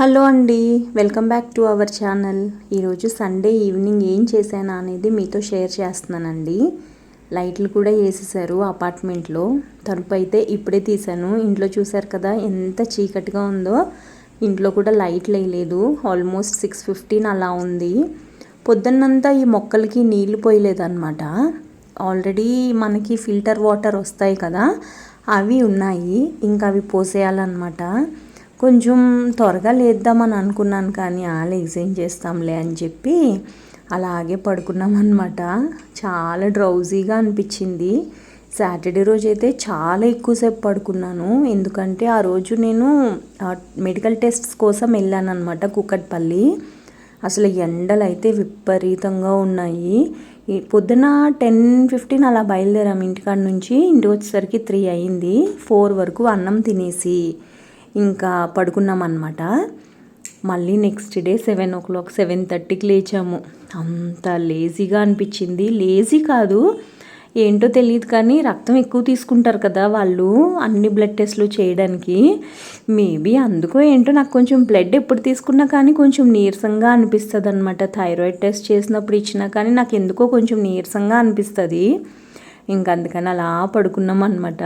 Hello అండి welcome back to our channel. ఈరోజు Sunday evening ఏం చేశానా అనేది మీతో షేర్ చేస్తున్నానండి. లైట్లు కూడా వేసేసారు అపార్ట్మెంట్లో. తలుపు అయితే ఇప్పుడే తీశాను. ఇంట్లో చూశారు కదా ఎంత చీకటిగా ఉందో. ఇంట్లో కూడా లైట్లు వేయలేదు ఆల్మోస్ట్ సిక్స్ ఫిఫ్టీన్ అలా ఉంది. పొద్దున్నంతా ఈ మొక్కలకి నీళ్ళు పోయలేదన్నమాట. ఆల్రెడీ మనకి ఫిల్టర్ వాటర్ వస్తాయి కదా అవి ఉన్నాయి. ఇంకా అవి పోసేయాలన్నమాట. కొంచెం త్వరగా లేద్దామని అనుకున్నాను కానీ ఆ ఎగ్జైన్ చేస్తాంలే అని చెప్పి అలాగే పడుకున్నాం అనమాట చాలా డ్రౌజీగా అనిపించింది. సాటర్డే రోజు అయితే చాలా ఎక్కువసేపు పడుకున్నాను. ఎందుకంటే ఆ రోజు నేను మెడికల్ టెస్ట్స్ కోసం వెళ్ళాను అనమాట కుక్కట్పల్లి అసలు ఎండలు అయితే విపరీతంగా ఉన్నాయి. పొద్దున టెన్ ఫిఫ్టీన్ అలా బయలుదేరాము ఇంటికాడ నుంచి. ఇంటికి వచ్చేసరికి త్రీ అయింది ఫోర్ వరకు అన్నం తినేసి. ఇంకా పడుకున్నాం అనమాట మళ్ళీ next day seven o'clock seven థర్టీకి లేచాము. అంత లేజీగా అనిపించింది. లేజీ కాదు ఏంటో తెలియదు కానీ రక్తం ఎక్కువ తీసుకుంటారు కదా వాళ్ళు అన్ని బ్లడ్ టెస్ట్లు చేయడానికి. మేబీ అందుకో ఏంటో నాకు కొంచెం బ్లడ్ ఎప్పుడు తీసుకున్నా కానీ కొంచెం నీరసంగా అనిపిస్తుంది అనమాట థైరాయిడ్ టెస్ట్ చేసినప్పుడు ఇచ్చినా కానీ నాకు ఎందుకో కొంచెం నీరసంగా అనిపిస్తుంది. అందుకని అలా పడుకున్నాం అనమాట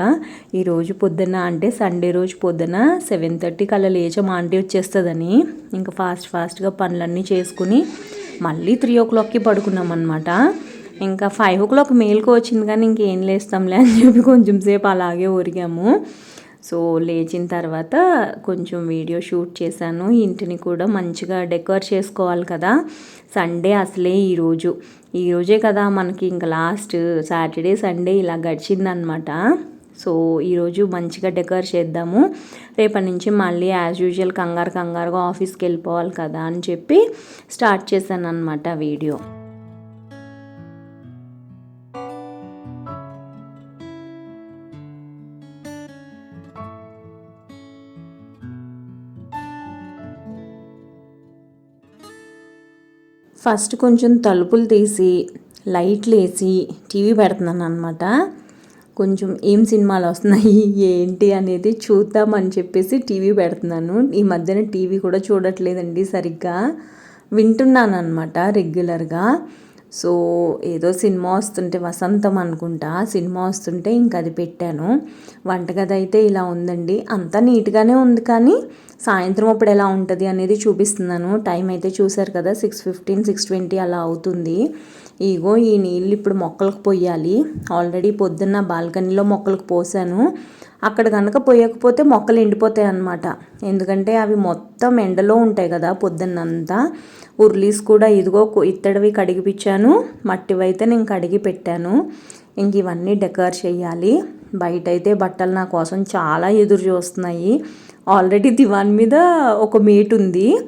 ఈరోజు పొద్దున్న అంటే సండే రోజు పొద్దున సెవెన్ థర్టీకి అలా లేచా మా ఆంటీ వచ్చేస్తుందని. ఇంకా ఫాస్ట్ ఫాస్ట్గా పనులన్నీ చేసుకుని మళ్ళీ త్రీ ఓ క్లాక్కి పడుకున్నాం అనమాట ఇంకా ఫైవ్ ఓ క్లాక్ మేల్కి వచ్చింది కానీ ఇంకేం లేస్తాంలే అని చెప్పి కొంచెం సేపు అలాగే ఒరిగాము. సో లేచిన తర్వాత కొంచెం వీడియో షూట్ చేశాను. ఇంటిని కూడా మంచిగా డెకోర్ చేసుకోవాలి కదా. సండే అసలే ఈరోజు ఈరోజే కదా మనకి ఇంకా లాస్ట్ సాటర్డే సండే ఇలా గడిచిందనమాట సో ఈరోజు మంచిగా డెకర్ చేద్దాము. రేపటి నుంచి మళ్ళీ యాజ్ యూజువల్ కంగారు కంగారుగా ఆఫీస్కి వెళ్ళిపోవాలి కదా అని చెప్పి స్టార్ట్ చేశాను అనమాట వీడియో. ఫస్ట్ కొంచెం తలుపులు తీసి లైట్లు వేసి టీవీ పెడుతున్నాను అనమాట కొంచెం ఏం సినిమాలు వస్తున్నాయి ఏంటి అనేది చూద్దామని చెప్పేసి టీవీ పెడుతున్నాను. ఈ మధ్యన టీవీ కూడా చూడట్లేదండి సరిగ్గా. వింటున్నాను అనమాట రెగ్యులర్గా. సో ఏదో సినిమా వస్తుంటే వసంతం అనుకుంటా సినిమా వస్తుంటే ఇంక అది పెట్టాను. వంటగది అయితే ఇలా ఉందండి. అంతా నీట్గానే ఉంది కానీ సాయంత్రం అప్పుడు ఎలా ఉంటుంది అనేది చూపిస్తున్నాను. టైం అయితే చూసారు కదా సిక్స్ ఫిఫ్టీన్ సిక్స్ ట్వంటీ అలా అవుతుంది. ఇగో ఈ నీళ్ళు ఇప్పుడు మొక్కలకు పోయాలి. ఆల్రెడీ పొద్దున్న బాల్కనీలో మొక్కలకు పోసాను. అక్కడ కనుక పోయకపోతే మొక్కలు ఎండిపోతాయి అన్నమాట. ఎందుకంటే అవి మొత్తం ఎండలో ఉంటాయి కదా పొద్దున్నంతా. ఉర్లీస్ కూడా ఇదిగో ఇత్తడివి కడిగిపించాను మట్టివైతే నేను కడిగి పెట్టాను. ఇంక ఇవన్నీ డెకర్ చేయాలి. బయట అయితే బట్టలు నా కోసం చాలా ఎదురు చూస్తున్నాయి. ఆల్రెడీ దివాన్ మీద ఒక మేట్ ఉంది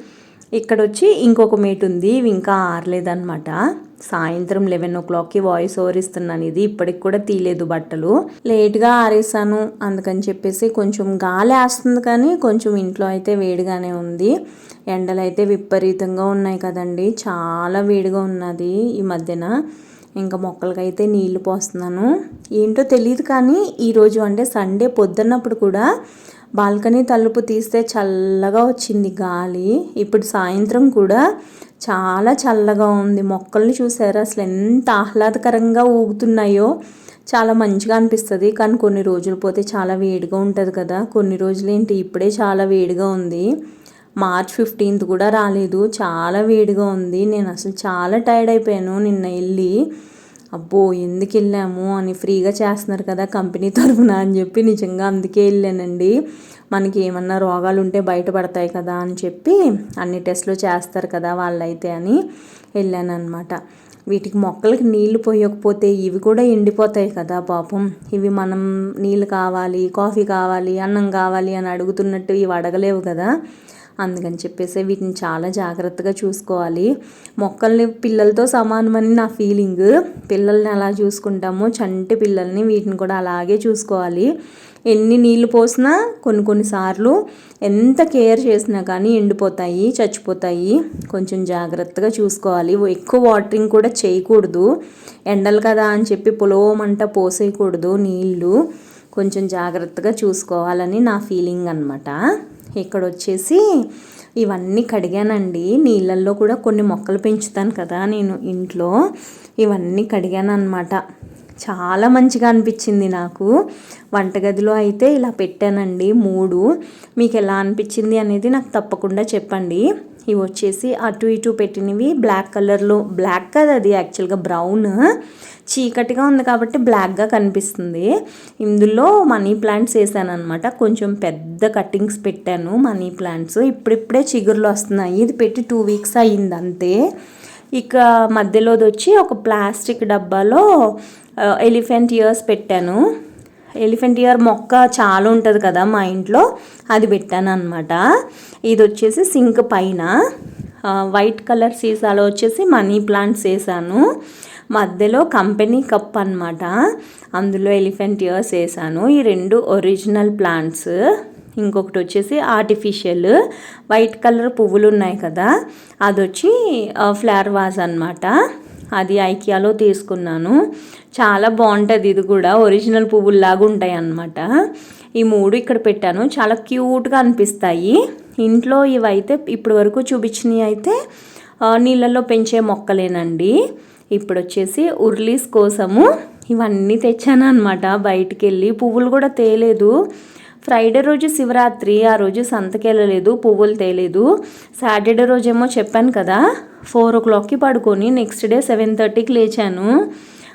ఇక్కడ వచ్చి ఇంకొక మీట్ ఉంది ఇవి ఇంకా ఆరలేదనమాట సాయంత్రం లెవెన్ ఓ క్లాక్కి వాయిస్ ఓవర్ ఇస్తున్నాను ఇది ఇప్పటికి కూడా తీయలేదు బట్టలు. లేట్గా ఆరేసాను అందుకని చెప్పేసి కొంచెం గాలి వేస్తుంది కానీ కొంచెం ఇంట్లో అయితే వేడిగానే ఉంది. ఎండలు అయితే విపరీతంగా ఉన్నాయి కదండి చాలా వేడిగా ఉన్నది ఈ మధ్యన. ఇంకా మొక్కలకైతే నీళ్ళు పోస్తున్నాను. ఏంటో తెలియదు కానీ ఈరోజు అంటే సండే పొద్దున్నప్పుడు కూడా బాల్కనీ తలుపు తీస్తే చల్లగా వచ్చింది గాలి. ఇప్పుడు సాయంత్రం కూడా చాలా చల్లగా ఉంది. మొక్కల్ని చూసారా? అసలు ఎంత ఆహ్లాదకరంగా ఊగుతున్నాయో. చాలా మంచిగా అనిపిస్తుంది. కానీ కొన్ని రోజులు పోతే చాలా వేడిగా ఉంటుంది కదా. కొన్ని రోజులు ఏంటి? ఇప్పుడే చాలా వేడిగా ఉంది. మార్చ్ ఫిఫ్టీన్త్ కూడా రాలేదు. చాలా వేడిగా ఉంది. నేను అసలు చాలా టైర్డ్ అయిపోయాను నిన్న వెళ్ళి. అబ్బో ఎందుకు వెళ్ళాము అని ఫ్రీగా చేస్తున్నారు కదా కంపెనీ తరఫున అని చెప్పి నిజంగా అందుకే వెళ్ళానండి. మనకి ఏమన్నా రోగాలు ఉంటే బయటపడతాయి కదా అని చెప్పి అన్ని టెస్ట్లు చేస్తారు కదా వాళ్ళైతే అని వెళ్ళాను అనమాట వీటికి మొక్కలకి నీళ్ళు పోయకపోతే ఇవి కూడా ఎండిపోతాయి కదా పాపం. ఇవి మనం నీళ్ళు కావాలి కాఫీ కావాలి అన్నం కావాలి అని అడుగుతున్నట్టు ఇవి అడగలేవు కదా. అందుకని చెప్పేసి వీటిని చాలా జాగ్రత్తగా చూసుకోవాలి. మొక్కల్ని పిల్లలతో సమానమని నా ఫీలింగ్ పిల్లల్ని ఎలా చూసుకుంటామో చంటి పిల్లల్ని వీటిని కూడా అలాగే చూసుకోవాలి. ఎన్ని నీళ్ళు పోసినా కొన్ని కొన్నిసార్లు ఎంత కేర్ చేసినా కానీ ఎండిపోతాయి చచ్చిపోతాయి. కొంచెం జాగ్రత్తగా చూసుకోవాలి. ఎక్కువ వాటరింగ్ కూడా చేయకూడదు. ఎండలు కదా అని చెప్పి పొలవమంట పోసేయకూడదు నీళ్ళు కొంచెం జాగ్రత్తగా చూసుకోవాలని నా ఫీలింగ్ అనమాట ఇక్కడ వచ్చేసి ఇవన్నీ కడిగానండి. నీళ్ళల్లో కూడా కొన్ని మొక్కలు పెంచుతాను కదా నేను ఇంట్లో. ఇవన్నీ కడిగాను అనమాట చాలా మంచిగా అనిపించింది నాకు. వంటగదిలో అయితే ఇలా పెట్టానండి మూడు. మీకు ఎలా అనిపించింది అనేది నాకు తప్పకుండా చెప్పండి. ఇవి వచ్చేసి అటు ఇటు పెట్టినవి. బ్లాక్ కలర్లో బ్లాక్ కదా అది యాక్చువల్గా బ్రౌన్ చీకటిగా ఉంది కాబట్టి బ్లాక్గా కనిపిస్తుంది. ఇందులో మనీ ప్లాంట్స్ వేసాను అనమాట కొంచెం పెద్ద కట్టింగ్స్ పెట్టాను మనీ ప్లాంట్స్ ఇప్పుడిప్పుడే చిగురులు వస్తున్నాయి. ఇది పెట్టి టూ వీక్స్ అయ్యింది అంతే ఇక మధ్యలోది వచ్చి ఒక ప్లాస్టిక్ డబ్బాలో uh, ఎలిఫెంట్ ఇయర్స్ పెట్టాను. ఎలిఫెంట్ ఇయర్ మొక్క చాలా ఉంటుంది కదా మా ఇంట్లో అది పెట్టాను అనమాట ఇది వచ్చేసి సింక్ పైన. వైట్ కలర్ సీసాలో వచ్చేసి మనీ ప్లాంట్స్ వేసాను. మధ్యలో కంపెనీ కప్ అనమాట అందులో ఎలిఫెంట్ ఇయర్స్ వేసాను. ఈ రెండు ఒరిజినల్ ప్లాంట్స్. ఇంకొకటి వచ్చేసి ఆర్టిఫిషియల్. వైట్ కలర్ పువ్వులు ఉన్నాయి కదా అది వచ్చి ఫ్లవర్ వాజ్ అనమాట అది ఐకియాలో తీసుకున్నాను. చాలా బాగుంటుంది ఇది కూడా. ఒరిజినల్ పువ్వుల్లాగా ఉంటాయి అన్నమాట ఈ మూడు ఇక్కడ పెట్టాను. చాలా క్యూట్గా అనిపిస్తాయి. ఇంట్లో ఇవైతే ఇప్పటి వరకు చూపించినవి అయితే నీళ్ళల్లో పెంచే మొక్కలేనండి. ఇప్పుడు వచ్చేసి ఉర్లీస్ కోసము ఇవన్నీ తెచ్చాను అనమాట బయటికి వెళ్ళి పువ్వులు కూడా తేలేదు. ఫ్రైడే రోజు శివరాత్రి ఆ రోజు సంతకెళ్ళలేదు పువ్వులు తేలేదు. సాటర్డే రోజేమో చెప్పాను కదా ఫోర్ ఓ క్లాక్కి పడుకొని నెక్స్ట్ డే సెవెన్ థర్టీకి లేచాను.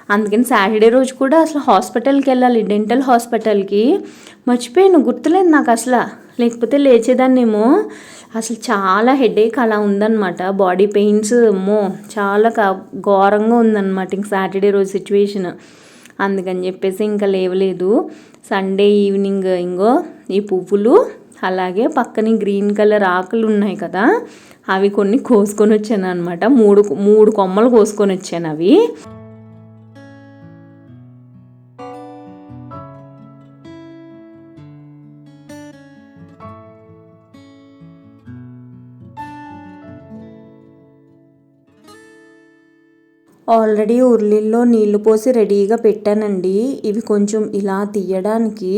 అందుకని సాటర్డే రోజు కూడా అసలు హాస్పిటల్కి వెళ్ళాలి డెంటల్ హాస్పిటల్కి. మర్చిపోయాను గుర్తులేదు నాకు అసలు. లేకపోతే లేచేదాన్నేమో. అసలు చాలా హెడేక్ అలా ఉందన్నమాట. బాడీ పెయిన్స్ అమ్మో చాలా ఘోరంగా ఉందన్నమాట ఇంక సాటర్డే రోజు సిచ్యువేషన్. అందుకని చెప్పేసి ఇంకా లేవలేదు. సండే ఈవినింగ్ ఇంగో ఈ పువ్వులు అలాగే పక్కనే గ్రీన్ కలర్ ఆకులు ఉన్నాయి కదా అవి కొన్ని కోసుకొని వచ్చాను అనమాట మూడు మూడు కొమ్మలు కోసుకొని వచ్చాను అవి. ఆల్రెడీ ఉర్లిల్లో నీళ్ళు పోసి రెడీగా పెట్టానండి. ఇవి కొంచెం ఇలా తీయడానికి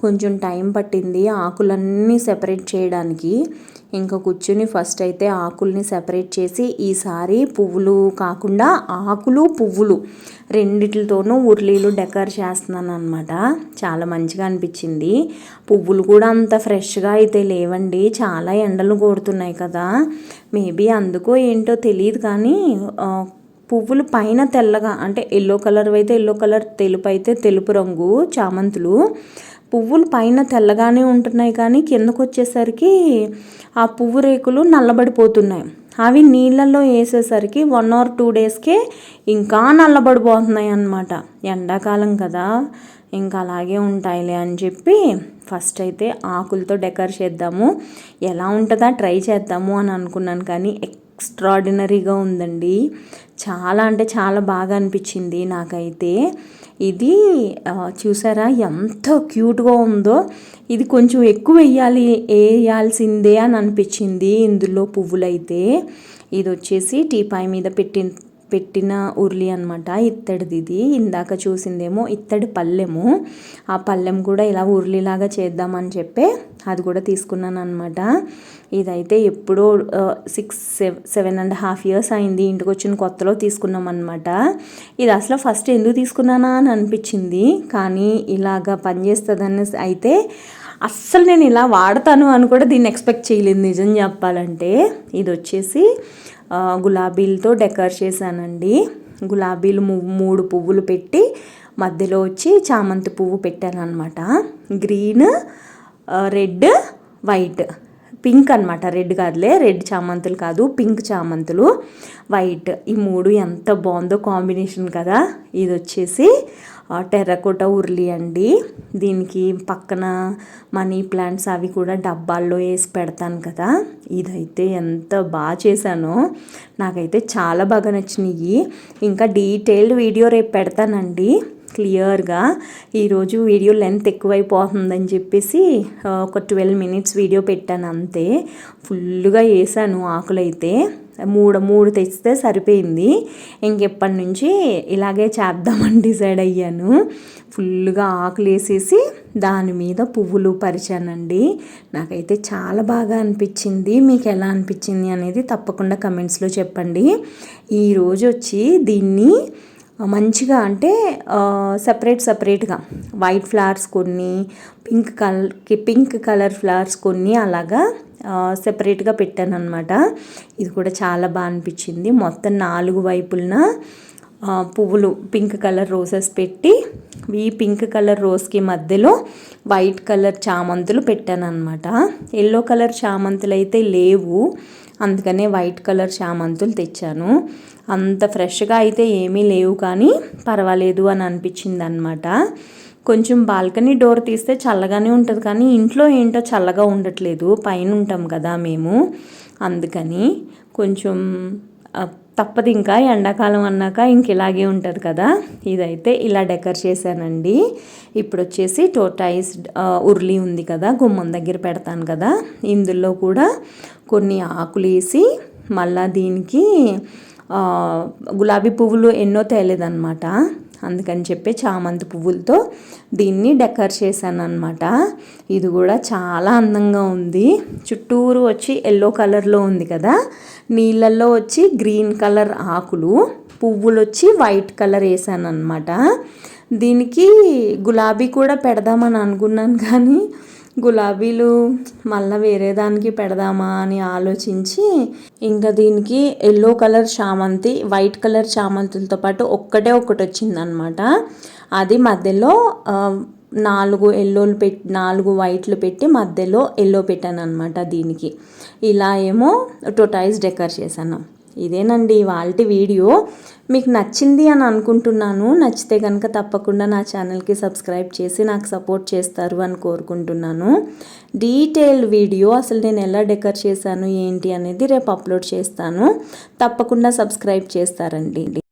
కొంచెం టైం పట్టింది ఆకులన్నీ సెపరేట్ చేయడానికి. ఇంకా కూర్చుని ఫస్ట్ అయితే ఆకుల్ని సెపరేట్ చేసి ఈసారి పువ్వులు కాకుండా ఆకులు పువ్వులు రెండిటితోనూ ఉర్లీలు డెకర్ చేస్తున్నాను అనమాట చాలా మంచిగా అనిపించింది. పువ్వులు కూడా అంత ఫ్రెష్గా అయితే లేవండి. చాలా ఎండలు కొడుతున్నాయి కదా. మేబీ అందుకో ఏంటో తెలియదు కానీ పువ్వులు పైన తెల్లగా అంటే ఎల్లో కలర్ అయితే ఎల్లో కలర్ తెలుపు అయితే తెలుపు రంగు చామంతులు. పువ్వులు పైన తెల్లగానే ఉంటున్నాయి కానీ కిందకు వచ్చేసరికి ఆ పువ్వు రేకులు నల్లబడిపోతున్నాయి. అవి నీళ్ళల్లో వేసేసరికి వన్ ఆర్ టూ డేస్కే ఇంకా నల్లబడిపోతున్నాయి అన్నమాట. ఎండాకాలం కదా ఇంకా అలాగే ఉంటాయిలే అని చెప్పి ఫస్ట్ అయితే ఆకులతో డెకర్ చేద్దాము. ఎలా ఉంటుందా? ట్రై చేద్దాము అని అనుకున్నాను కానీ ఎక్స్ట్రాడినరీగా ఉందండి. చాలా అంటే చాలా బాగా అనిపించింది నాకైతే. ఇది చూసారా ఎంత క్యూట్గా ఉందో. ఇది కొంచెం ఎక్కువ వేయాలి వేయాల్సిందే అని అనిపించింది ఇందులో పువ్వులైతే. ఇది వచ్చేసి టీపాయ్ మీద పెట్టిన పెట్టిన ఉర్లి అనమాట ఇత్తడిది ఇది. ఇందాక చూసిందేమో ఇత్తడి పల్లెము ఆ పల్లెం కూడా ఇలా ఉర్లిలాగా చేద్దామని చెప్పి అది కూడా తీసుకున్నాను అనమాట ఇదైతే ఎప్పుడో six seven and half years అయింది ఇంటికి వచ్చిన కొత్తలో తీసుకున్నాం అనమాట ఇది అసలు ఫస్ట్ ఎందుకు తీసుకున్నానా అని అనిపించింది. కానీ ఇలాగా పనిచేస్తుందని అయితే అస్సలు నేను ఇలా వాడతాను అని కూడా దీన్ని ఎక్స్పెక్ట్ చేయలేదు. నిజం చెప్పాలంటే ఇది వచ్చేసి గులాబీలతో డెకర్ చేశానండి. గులాబీలు మూడు పువ్వులు పెట్టి మధ్యలో వచ్చి చామంతి పువ్వు పెట్టాను అనమాట గ్రీన్ రెడ్ వైట్. పింక్ అనమాట రెడ్ కాదులే రెడ్ చామంతులు కాదు పింక్ చామంతులు వైట్. ఈ మూడు ఎంత బాగుందో కాంబినేషన్ కదా. ఇది వచ్చేసి టెర్రకోట ఉర్లి అండి. దీనికి పక్కన మనీ ప్లాంట్స్ అవి కూడా డబ్బాల్లో వేసి పెడతాను కదా. ఇదైతే ఎంత బాగా చేశానో. నాకైతే చాలా బాగా నచ్చినాయి ఇంకా డీటెయిల్డ్ వీడియో రేపు పెడతానండి. క్లియర్గా. ఈరోజు వీడియో లెంత్ ఎక్కువైపోతుందని చెప్పేసి ఒక ట్వెల్వ్ మినిట్స్ వీడియో పెట్టాను అంతే. ఫుల్గా వేసాను ఆకులైతే. మూడు మూడు తెచ్చితే సరిపోయింది. ఇంకెప్పటి నుంచి ఇలాగే చేద్దామని డిసైడ్ అయ్యాను. ఫుల్గా ఆకులు వేసేసి దాని మీద పువ్వులు పరిచానండి. నాకైతే చాలా బాగా అనిపించింది. మీకు ఎలా అనిపించింది అనేది తప్పకుండా కమెంట్స్లో చెప్పండి. ఈరోజు వచ్చి దీన్ని మంచిగా అంటే సపరేట్ సపరేట్గా వైట్ ఫ్లవర్స్ కొన్ని పింక్ కలర్కి పింక్ కలర్ ఫ్లవర్స్ కొన్ని అలాగా సెపరేట్గా పెట్టాను అనమాట ఇది కూడా చాలా బాగా అనిపించింది. మొత్తం నాలుగు వైపులన పువ్వులు పింక్ కలర్ రోసెస్ పెట్టి ఈ పింక్ కలర్ రోస్కి మధ్యలో వైట్ కలర్ చామంతులు పెట్టాను అనమాట ఎల్లో కలర్ చామంతులు అయితే లేవు. అందుకనే వైట్ కలర్ చామంతులు తెచ్చాను. అంత ఫ్రెష్గా అయితే ఏమీ లేవు కానీ పర్వాలేదు అని అనిపించింది అనమాట కొంచెం బాల్కనీ డోర్ తీస్తే చల్లగానే ఉంటుంది కానీ ఇంట్లో ఏంటో చల్లగా ఉండట్లేదు పైన ఉంటాం కదా మేము. అందుకని కొంచెం తప్పదు ఇంకా ఎండాకాలం అన్నాక ఇంక ఇలాగే ఉంటుంది కదా. ఇదైతే ఇలా డెకర్ చేశానండి. ఇప్పుడు వచ్చేసి టోటైస్ ఉర్లి ఉంది కదా గుమ్మం దగ్గర పెడతాను కదా. ఇందులో కూడా కొన్ని ఆకులు వేసి మళ్ళా దీనికి గులాబీ పువ్వులు ఎన్నో తేలేదన్నమాట. అందుకని చెప్పి చామంతి పువ్వులతో దీన్ని డెకర్ చేశాను అనమాట ఇది కూడా చాలా అందంగా ఉంది. చుట్టూరు వచ్చి ఎల్లో కలర్లో ఉంది కదా. నీళ్ళల్లో వచ్చి గ్రీన్ కలర్ ఆకులు పువ్వులు వచ్చి వైట్ కలర్ వేసాను అనమాట దీనికి గులాబీ కూడా పెడదామని అనుకున్నాను కానీ గులాబీలు మళ్ళీ వేరే దానికి పెడదామా అని ఆలోచించి ఇంకా దీనికి ఎల్లో కలర్ చామంతి వైట్ కలర్ చామంతులతో పాటు ఒక్కటే ఒకటి వచ్చిందనమాట అది మధ్యలో నాలుగు ఎల్లోలు పెట్టి నాలుగు వైట్లు పెట్టి మధ్యలో ఎల్లో పెట్టాను అనమాట దీనికి. ఇలా ఏమో టొటైజ్ డెకర్ చేశాను. ఇదేనండి వాళ్ళ వీడియో. మీకు నచ్చింది అని అనుకుంటున్నాను. నచ్చితే కనుక తప్పకుండా నా ఛానల్కి సబ్స్క్రైబ్ చేసి నాకు సపోర్ట్ చేస్తారు అని కోరుకుంటున్నాను. డీటెయిల్ వీడియో అసలు నేను ఎలా డెకర్ చేశాను ఏంటి అనేది రేపు అప్లోడ్ చేస్తాను. తప్పకుండా సబ్స్క్రైబ్ చేస్తారండి.